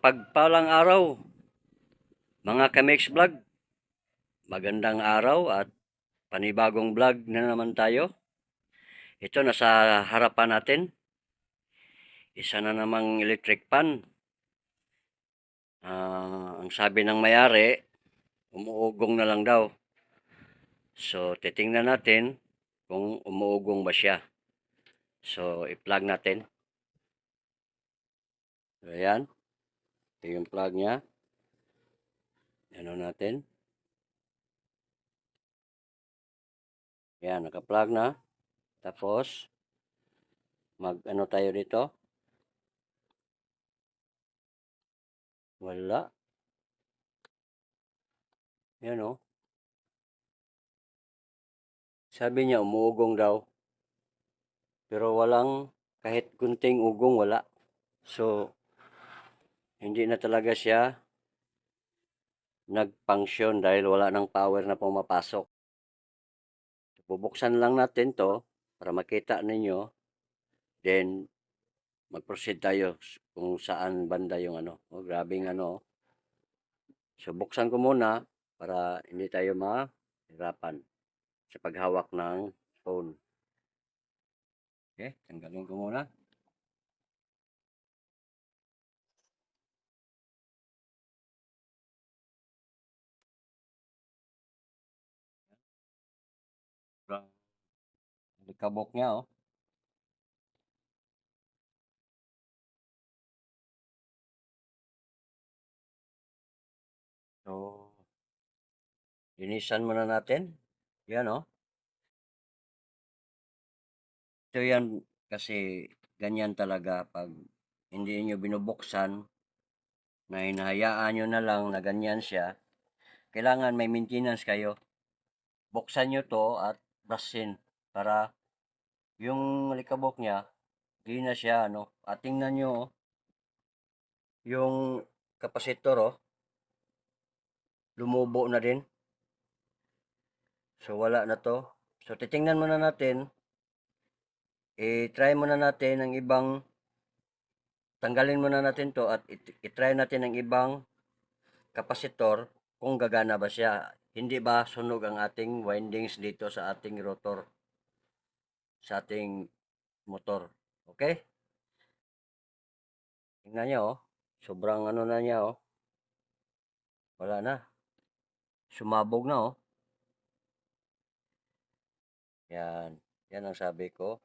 Mapagpalang araw, mga Kamix Vlog. Magandang araw at panibagong vlog na naman tayo. Ito nasa harapan natin. Isa na namang electric pan. Ah, ang sabi ng mayari, umuugong na lang daw. So, titingnan natin kung umuugong ba siya. So, i-plug natin. Ayan. Ito yung plug niya. Ano natin. Yan, naka-plug na. Tapos, mag-ano tayo dito. Wala. Yan o. Sabi niya, umuugong daw. Pero walang, kahit kunting ugong, wala. So, hindi na talaga siya nag-function dahil wala ng power na pumapasok. Bubuksan lang natin to para makita ninyo. Then, mag-proceed tayo kung saan banda yung ano. Oh, grabing ano. So, buksan ko muna para hindi tayo mahirapan sa paghawak ng phone. Okay, tanggalin ko muna. Likabok niya, oh. So, linisan muna natin. Yan, oh. Ito yan kasi ganyan talaga pag hindi nyo binubuksan na hinahayaan nyo na lang na ganyan siya. Kailangan may maintenance kayo. Buksan nyo to at brasin para yung likabok niya di na siya ano. At tingnan nyo oh, yung kapasitor oh, lumubo na din. So wala na to. So titingnan muna natin i-try muna natin ang ibang tanggalin muna natin to at it- i-try natin ang ibang kapasitor kung gagana ba siya. Hindi ba sunog ang ating windings dito sa ating rotor sa ating motor. Okay? Tingnan niyo oh. Sobrang ano na niya oh. Wala na. Sumabog na oh. Yan. Yan ang sabi ko.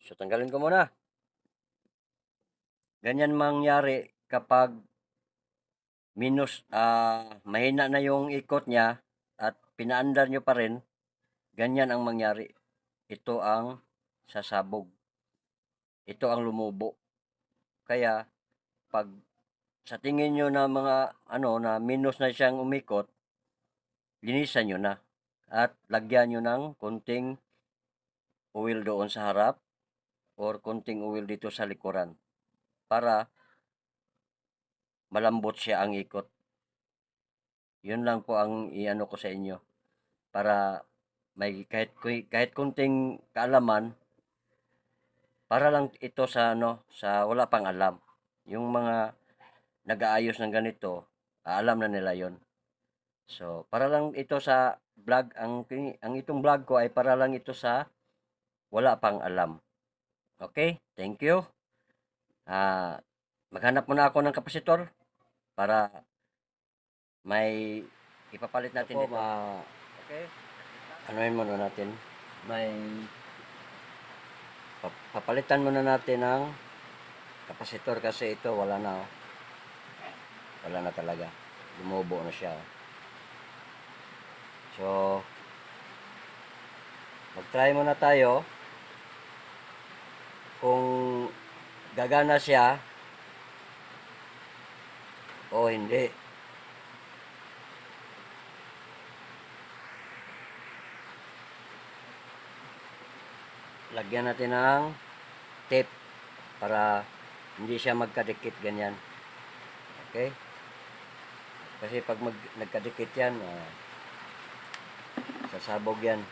So, tanggalin ko muna. Ganyan mangyari kapag minus, ah, mahina na yung ikot niya at pinaandar nyo pa rin, ganyan ang mangyari. Ito ang sasabog. Ito ang lumubo. Kaya, pag sa tingin nyo na mga, ano, na minus na siyang umikot, linisan nyo na. At lagyan nyo ng kunting oil doon sa harap or kunting oil dito sa likuran para malambot siya ang ikot. Yun lang po ang iano ko sa inyo para may kahit kahit kunting kaalaman para lang ito sa ano sa wala pang alam. Yung mga nag-aayos ng ganito, alam na nila 'yon. So, para lang ito sa vlog ang ang itong vlog ko ay para lang ito sa wala pang alam. Okay? Thank you. Ah, maghanap muna ako ng kapasitor para may ipapalit natin ma- okay? Anuin muna natin. may Pa- Papalitan muna natin ng kapasitor kasi ito wala na. oh. Wala na talaga. Lumubo na siya. So, mag-try muna tayo kung gagana siya o hindi. Lagyan natin ng tape para hindi siya magkadikit ganyan. Okay? Kasi pag mag, nagkadikit yan, ah, sasabog yan.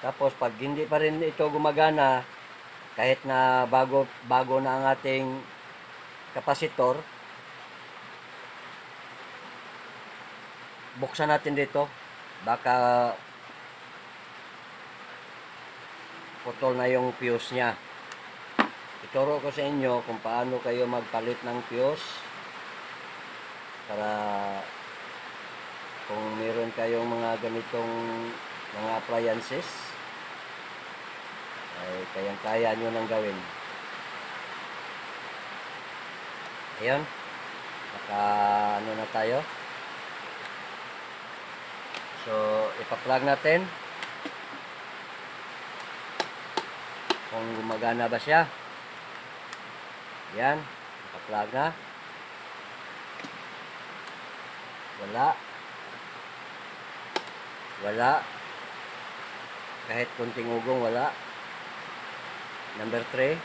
Tapos pag hindi pa rin ito gumagana, kahit na bago bago na ang ating kapasitor, buksan natin dito. Baka putol na yung fuse niya. Ituro ko sa inyo kung paano kayo magpalit ng fuse para kung meron kayong mga ganitong mga appliances ay kayang-kaya nyo nang gawin. Ayun. Naka ano na tayo. So, ipa-plug natin. Kung gumagana ba siya. Yan. Ipa-plug na. Wala. Wala. Kahit kunting ugong, wala. Number 3.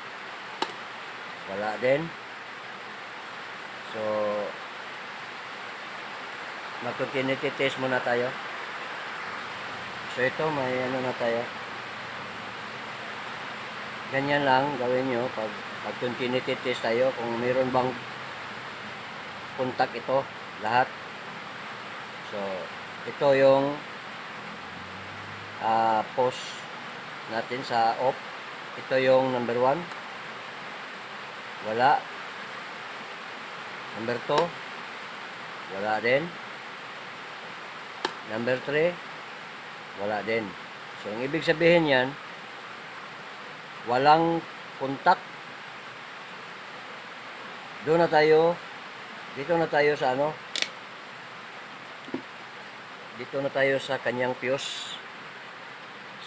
Wala din. So, mag-continuity test muna tayo. So, ito, may ano na tayo. Ganyan lang gawin nyo pag mag-continuity test tayo kung mayroon bang contact ito, lahat. So, ito yung ah post natin sa off. Ito yung number 1. Wala. Number 2. Wala din. Number 3. Wala din. So, ang ibig sabihin yan, walang contact. Doon na tayo, dito na tayo sa ano, dito na tayo sa kanyang fuse.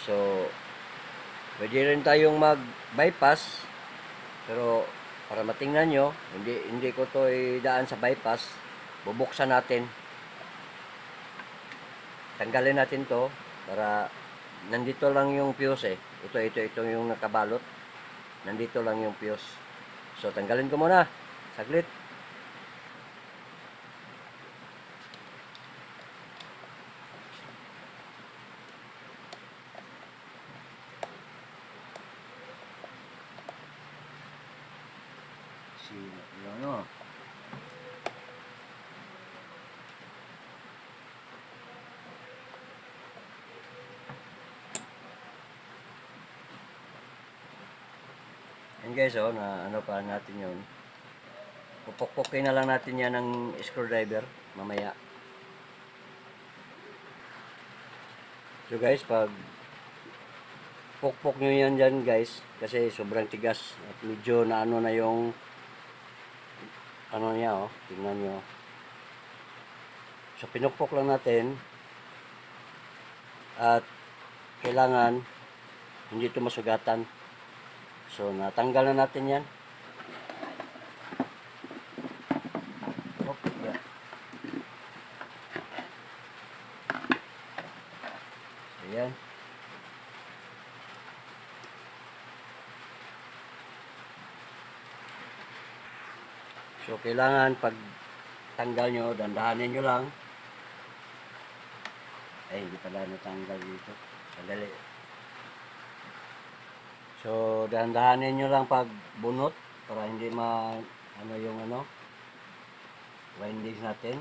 So, pwede rin tayong mag-bypass. Pero, para matingnan nyo, hindi, hindi ko to idaan sa bypass. Bubuksan natin. Tanggalin natin to para nandito lang yung fuse eh. Ito, ito, ito yung nakabalot. Nandito lang yung fuse. So, tanggalin ko muna. Saglit. Si, ano, Guys, oh, na ano pa natin yun. Pupukpukin na lang natin yan ng screwdriver mamaya. So guys, pag pukpok nyo yan dyan guys, kasi sobrang tigas at medyo na ano na yung ano niya oh, tingnan nyo. So pinukpok lang natin at kailangan hindi ito masugatan. So, natanggal na natin yan. Ayan. So, kailangan pag tanggal nyo, dandahanin nyo lang. Ay, hindi pala natanggal dito. Sandali. So, dahan-dahanin nyo lang pag bunot para hindi ma ano yung ano windings natin.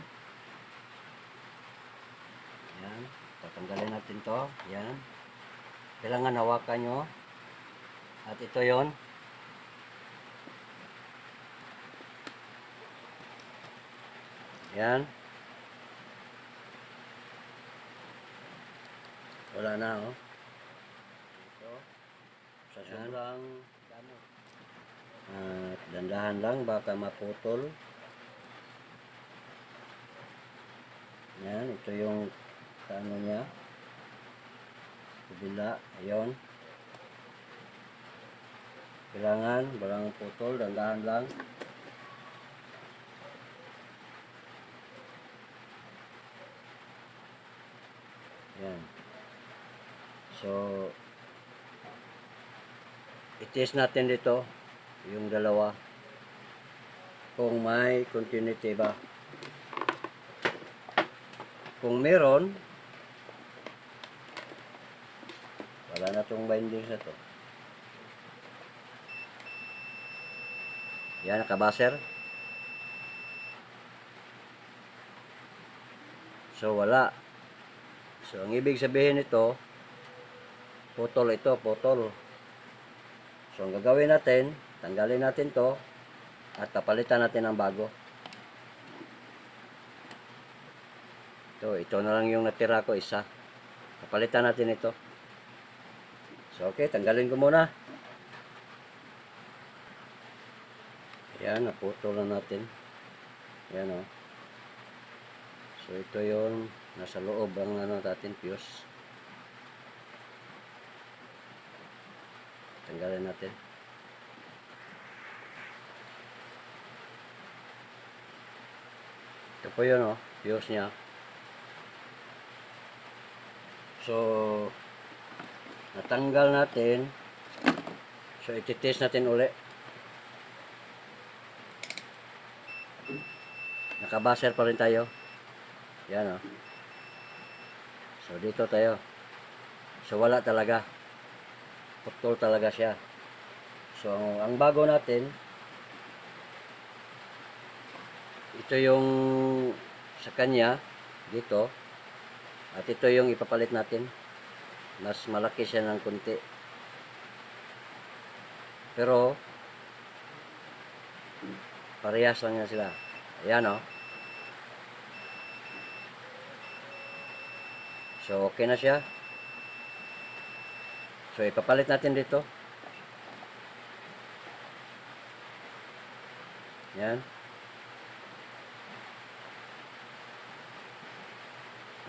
Yan. Tatanggalin natin to. Yan. Kailangan hawakan nyo. At ito yon Yan. Wala na, oh. Sa sobrang gamot. At dandahan lang, baka maputol. Yan, ito yung ano niya. Kabila, ayun. Kailangan, walang putol, dandahan lang. Yan. So, i-test natin dito yung dalawa kung may continuity ba kung meron Wala na tong binding sa to. Yan, nakabaser. So, wala. So, ang ibig sabihin nito, putol ito, putol. So, ang gagawin natin, tanggalin natin to at papalitan natin ng bago. Ito, ito na lang yung natira ko, isa. Papalitan natin ito. So, okay, tanggalin ko muna. Ayan, naputol na natin. Ayan, oh. So, ito yung nasa loob ang ano natin, fuse. Tanggalin natin. Ito po yun, oh. Fuse niya. So, natanggal natin. So, ititest natin uli. Nakabaser pa rin tayo. Yan, oh. So, dito tayo. So, wala talaga. Putol talaga siya. So, ang, bago natin, ito yung sa kanya, dito. At ito yung ipapalit natin. Mas malaki siya ng kunti. Pero, parehas lang yan sila. Ayan, oh. So, okay na siya. So, ipapalit natin dito. Yan.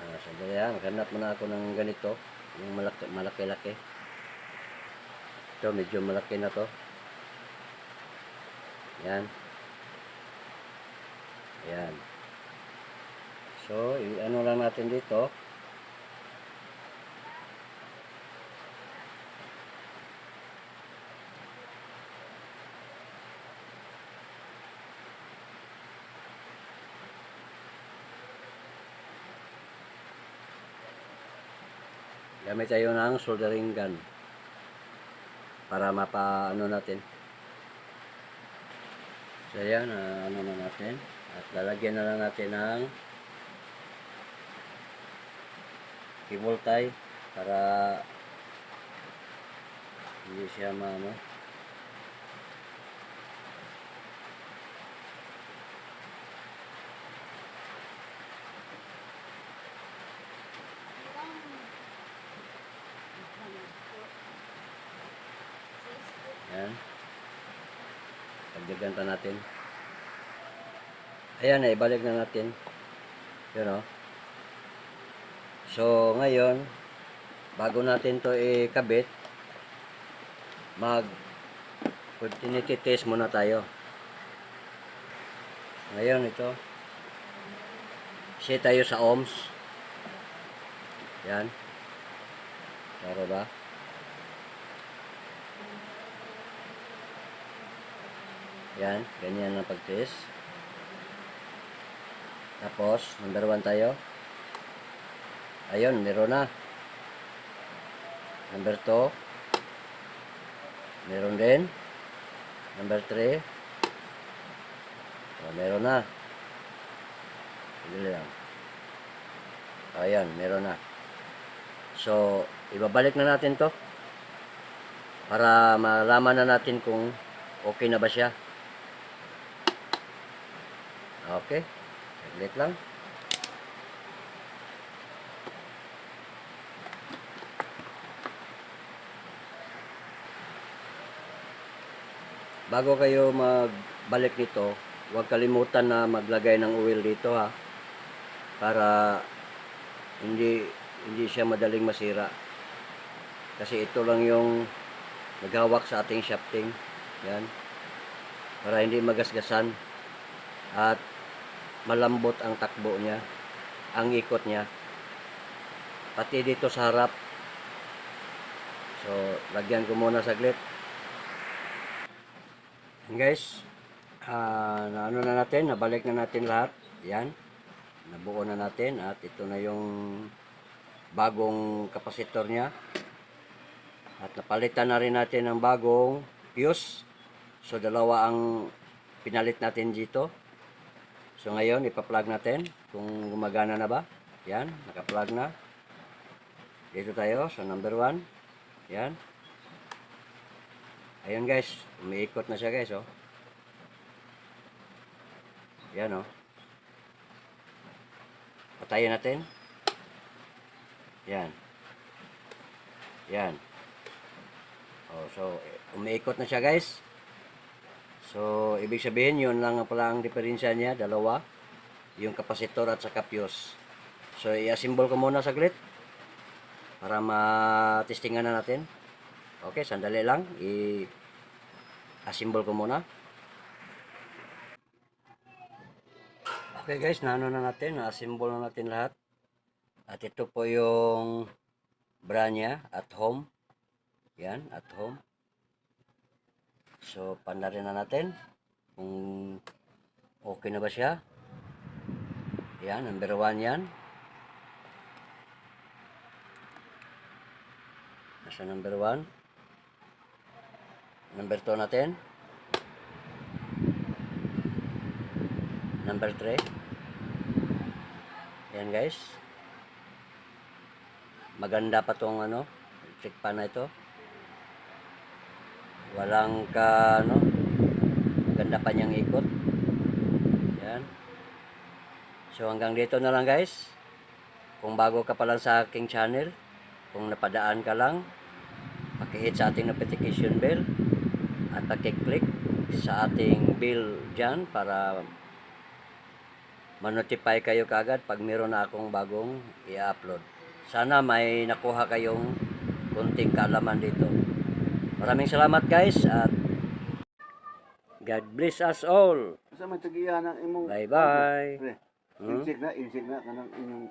Ah, sandali ha. Maghanap muna ako ng ganito. Yung malaki, malaki-laki. Ito, medyo malaki na to. Yan. Yan. So, i-ano lang natin dito. Gamit tayo ng soldering gun para mapa ano natin. So yan, ah, ano na natin. At lalagyan na lang natin ng cable tie para hindi siya maano. Yan. Pagdagan pa natin. Ayan na, ibalik na natin. Yun o. So, ngayon, bago natin to ikabit, mag continuity test muna tayo. Ngayon, ito. Set tayo sa ohms. Yan. Klaro ba? Yan, ganyan ang pag-test. Tapos, number 1 tayo. Ayun, meron na. Number 2. Meron din. Number 3. Oh, meron na. Sige lang. Ayan, meron na. So, ibabalik na natin to. Para malaman na natin kung okay na ba siya. Okay. Saglit lang. Bago kayo magbalik nito, huwag kalimutan na maglagay ng oil dito ha. Para hindi hindi siya madaling masira. Kasi ito lang yung naghawak sa ating shafting. Yan. Para hindi magasgasan at malambot ang takbo niya, ang ikot niya. Pati dito sa harap. So, lagyan ko muna saglit. Yan guys, ah, na ano na natin, nabalik na natin lahat. Yan, nabuo na natin at ito na yung bagong kapasitor niya. At napalitan na rin natin ng bagong fuse. So dalawa ang pinalit natin dito. So ngayon ipa-plug natin kung gumagana na ba. Yan, naka-plug na. Dito tayo sa number 1. Yan. Ayun guys, umiikot na siya guys oh. Yan oh. Patayin natin. Yan. Yan. Oh, so umiikot na siya guys. So ibig sabihin yun lang pala ang diferensya niya, dalawa. Yung kapasitor at saka fuse. So i-assemble ko muna saglit para ma-testingan na natin. Okay, sandali lang. I-assemble ko muna. Okay guys, naano na natin, na-assemble na natin lahat. At ito po yung bra niya at home. Yan, at home. So, pandarin na natin kung okay na ba siya. Yan, number 1 yan. Nasa number 1. Number 2 natin. Number 3. Yan guys. Maganda pa tong ano, electric pan na ito. Walang ka ano, maganda pa niyang ikot. Yan. So hanggang dito na lang guys. Kung bago ka pa lang sa aking channel, kung napadaan ka lang, pakihit sa ating notification bell at pakiclick sa ating bell dyan para manotify kayo kagad pag meron na akong bagong i-upload. Sana may nakuha kayong kunting kaalaman dito. Maraming salamat guys at God bless us all. Bye bye. Insik na, insik na kanang inyong